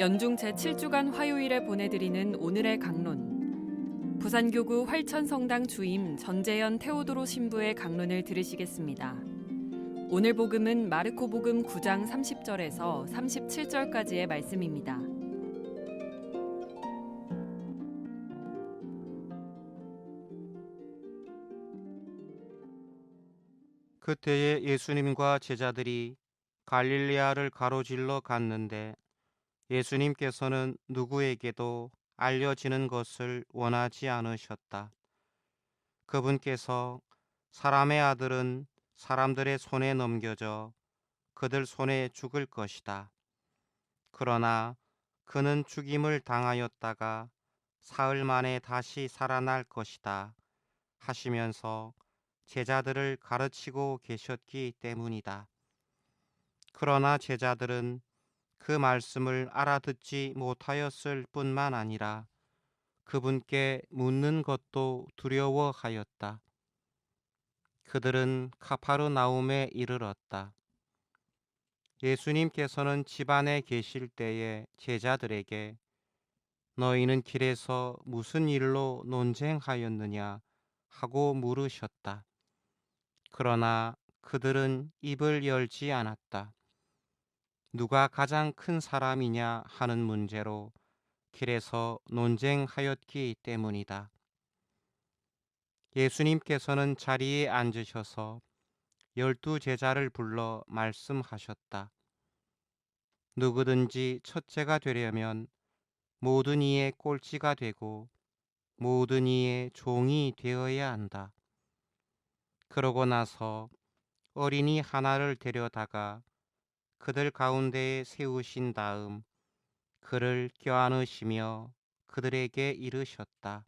연중 제7주간 화요일에 보내드리는 오늘의 강론. 부산교구 활천성당 주임 전재현 테오도로 신부의 강론을 들으시겠습니다. 오늘 복음은 마르코 복음 9장 30절에서 37절까지의 말씀입니다. 그때에 예수님과 제자들이 갈릴리아를 가로질러 갔는데 예수님께서는 누구에게도 알려지는 것을 원하지 않으셨다. 그분께서 사람의 아들은 사람들의 손에 넘겨져 그들 손에 죽을 것이다. 그러나 그는 죽임을 당하였다가 사흘 만에 다시 살아날 것이다. 하시면서 제자들을 가르치고 계셨기 때문이다. 그러나 제자들은 그 말씀을 알아듣지 못하였을 뿐만 아니라 그분께 묻는 것도 두려워하였다. 그들은 카파르나움에 이르렀다. 예수님께서는 집안에 계실 때에 제자들에게 너희는 길에서 무슨 일로 논쟁하였느냐 하고 물으셨다. 그러나 그들은 입을 열지 않았다. 누가 가장 큰 사람이냐 하는 문제로 길에서 논쟁하였기 때문이다. 예수님께서는 자리에 앉으셔서 열두 제자를 불러 말씀하셨다. 누구든지 첫째가 되려면 모든 이의 꼴찌가 되고 모든 이의 종이 되어야 한다. 그러고 나서 어린이 하나를 데려다가 그들 가운데에 세우신 다음 그를 껴안으시며 그들에게 이르셨다.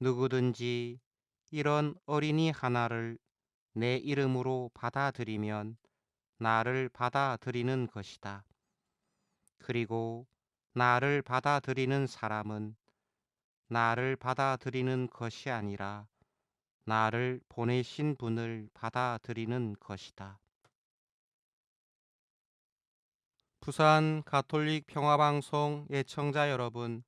누구든지 이런 어린이 하나를 내 이름으로 받아들이면 나를 받아들이는 것이다. 그리고 나를 받아들이는 사람은 나를 받아들이는 것이 아니라 나를 보내신 분을 받아들이는 것이다. 부산 가톨릭 평화방송 예청자 여러분,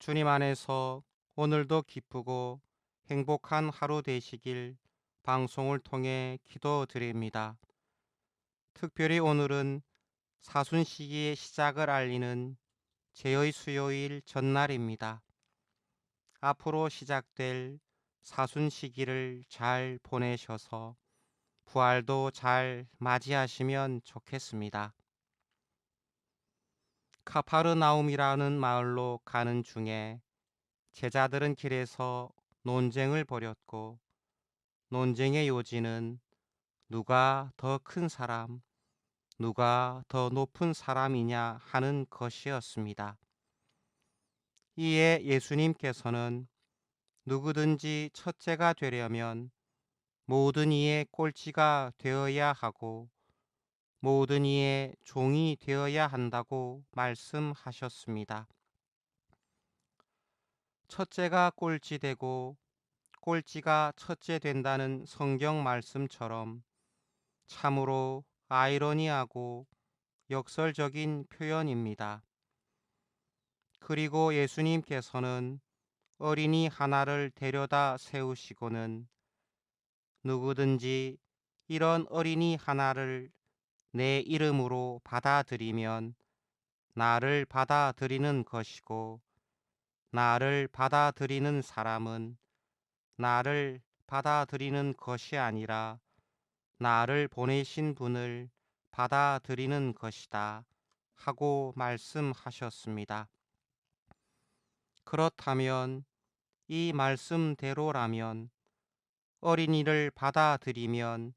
주님 안에서 오늘도 기쁘고 행복한 하루 되시길 방송을 통해 기도드립니다. 특별히 오늘은 사순 시기의 시작을 알리는 제의 수요일 전날입니다. 앞으로 시작될 사순 시기를 잘 보내셔서 부활도 잘 맞이하시면 좋겠습니다. 카파르나움이라는 마을로 가는 중에 제자들은 길에서 논쟁을 벌였고 논쟁의 요지는 누가 더 큰 사람, 누가 더 높은 사람이냐 하는 것이었습니다. 이에 예수님께서는 누구든지 첫째가 되려면 모든 이의 꼴찌가 되어야 하고 모든 이의 종이 되어야 한다고 말씀하셨습니다. 첫째가 꼴찌 되고 꼴찌가 첫째 된다는 성경 말씀처럼 참으로 아이러니하고 역설적인 표현입니다. 그리고 예수님께서는 어린이 하나를 데려다 세우시고는 누구든지 이런 어린이 하나를 내 이름으로 받아들이면 나를 받아들이는 것이고 나를 받아들이는 사람은 나를 받아들이는 것이 아니라 나를 보내신 분을 받아들이는 것이다 하고 말씀하셨습니다. 그렇다면 이 말씀대로라면 어린이를 받아들이면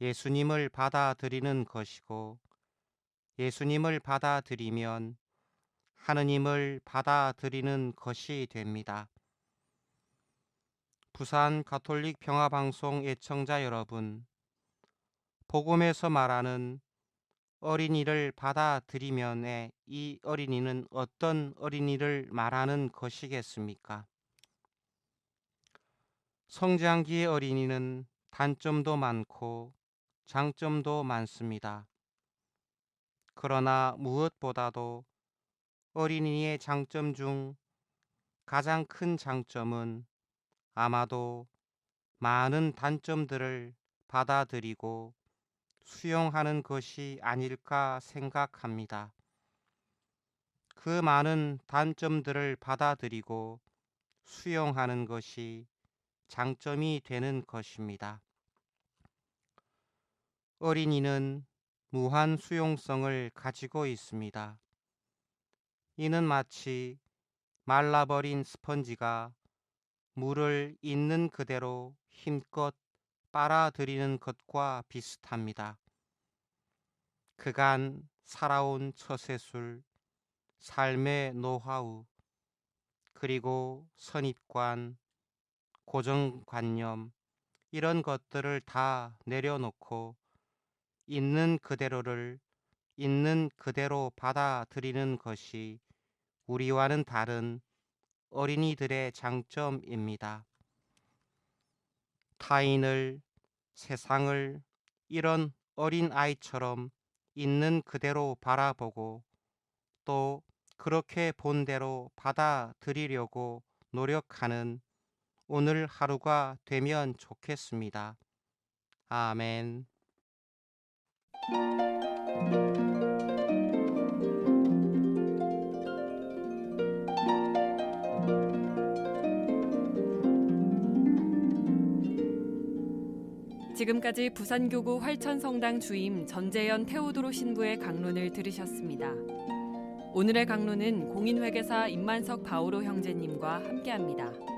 예수님을 받아들이는 것이고 예수님을 받아들이면 하느님을 받아들이는 것이 됩니다. 부산 가톨릭 평화방송 애청자 여러분, 복음에서 말하는 어린이를 받아들이면의 이 어린이는 어떤 어린이를 말하는 것이겠습니까? 성장기의 어린이는 단점도 많고 장점도 많습니다. 그러나 무엇보다도 어린이의 장점 중 가장 큰 장점은 아마도 많은 단점들을 받아들이고 수용하는 것이 아닐까 생각합니다. 그 많은 단점들을 받아들이고 수용하는 것이 장점이 되는 것입니다. 어린이는 무한 수용성을 가지고 있습니다. 이는 마치 말라버린 스펀지가 물을 있는 그대로 힘껏 빨아들이는 것과 비슷합니다. 그간 살아온 처세술, 삶의 노하우, 그리고 선입관, 고정관념, 이런 것들을 다 내려놓고 있는 그대로를 있는 그대로 받아들이는 것이 우리와는 다른 어린이들의 장점입니다. 타인을, 세상을 이런 어린 아이처럼 있는 그대로 바라보고 또 그렇게 본 대로 받아들이려고 노력하는 오늘 하루가 되면 좋겠습니다. 아멘. 지금까지 부산교구 활천성당 주임 전재현 테오도로 신부의 강론을 들으셨습니다. 오늘의 강론은 공인회계사 임만석 바오로 형제님과 함께합니다.